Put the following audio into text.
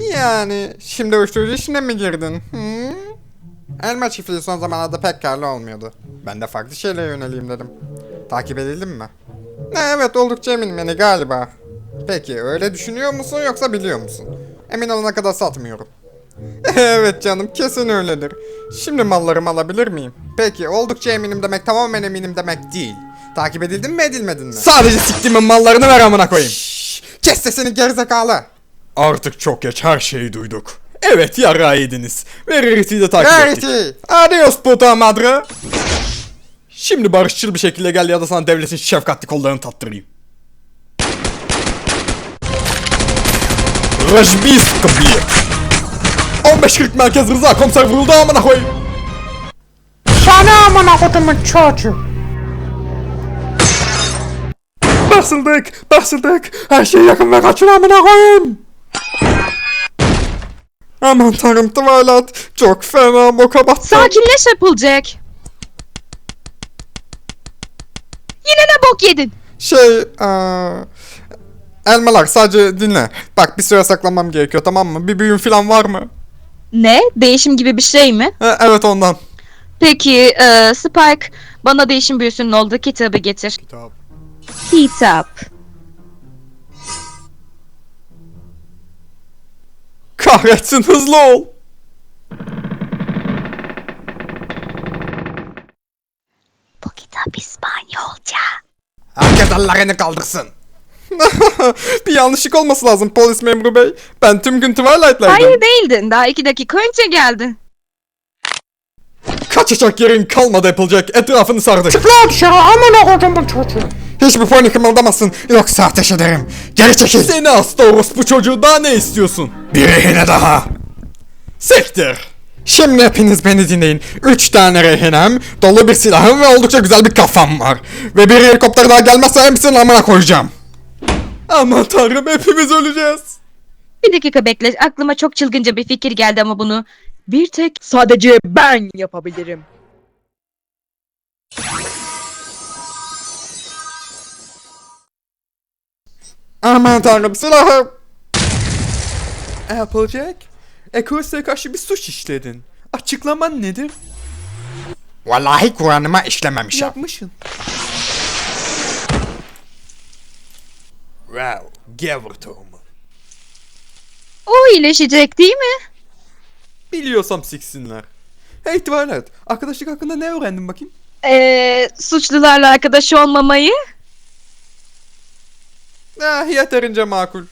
Yani şimdi uyuşturucu işine mi girdin? Hı? Elma çiftliği son zamanlarda pek karlı olmuyordu. Ben de farklı şeylere yöneleyim dedim. Takip edildim mi? Ne, evet oldukça eminim yani galiba. Peki öyle düşünüyor musun yoksa biliyor musun? Emin olana kadar satmıyorum. evet canım kesin öyledir. Şimdi mallarımı alabilir miyim? Peki oldukça eminim demek tamamen eminim demek değil. Takip edildin mi edilmedin mi? Sadece siktimin mallarını ver amına koyayım. kes sesini gerizekalı. Artık çok geç her şeyi duyduk. Evet yara yediniz. Ve Rarity'yi de takip ettik. Rarity. Adios puta madre. Şimdi barışçıl bir şekilde gel ya da sana devletin şefkatli kollarını tattırayım. Rajbis kabir. 15.40 merkez Rıza komiser vuruldu amına koyayım. Sana amına kodumun çocuğu. Basıldık, basıldık. Her şey yakın ve kaçın amına koyayım. Aman tanrım Twilight. Çok fena boka battım. Sakinleş Applejack. Yine ne bok yedin? Şey, eee... Elmalar sadece dinle. Bak bir süre saklanmam gerekiyor tamam mı? Bir büyüm falan var mı? Ne? Değişim gibi bir şey mi? E, evet ondan. Peki e, Spike bana değişim büyüsünün olduğu kitabı getir. Kitap. Kitap. Kahretsin hızlı ol. Bu kitap İspanyolca. Herkes ellerini kaldırsın. bir yanlışlık olması lazım polis memuru bey. Ben tüm gün Twilight'laydım. Hayır değildin. Daha iki dakika önce geldin. Kaçacak yerin kalmadı Applejack. Etrafını sardık. Lan dışarı amına kodumun çocuğu. Hiçbir pony kımıldamasın yoksa ateş ederim. Geri çekil. Seni hasta orospu çocuğu daha ne istiyorsun? Bir rehine daha. Sektir. Şimdi hepiniz beni dinleyin. Üç tane rehinem, dolu bir silahım ve oldukça güzel bir kafam var. Ve bir helikopter daha gelmezse hepsini amına koyacağım. Aman tanrım hepimiz öleceğiz. Bir dakika bekle. Aklıma çok çılgınca bir fikir geldi ama bunu bir tek sadece ben yapabilirim. Aman tanrım silahım. Applejack, Ecoris'e karşı bir suç işledin. Açıklaman nedir? Vallahi Kur'an'ıma işlememişim. Yapmışsın. Wow, gavur tohumu. O iyileşecek değil mi? Biliyorsam siksinler. Hey Twilight, arkadaşlık hakkında ne öğrendin bakayım? Eee suçlularla arkadaş olmamayı. Ah, e a Terence Makul.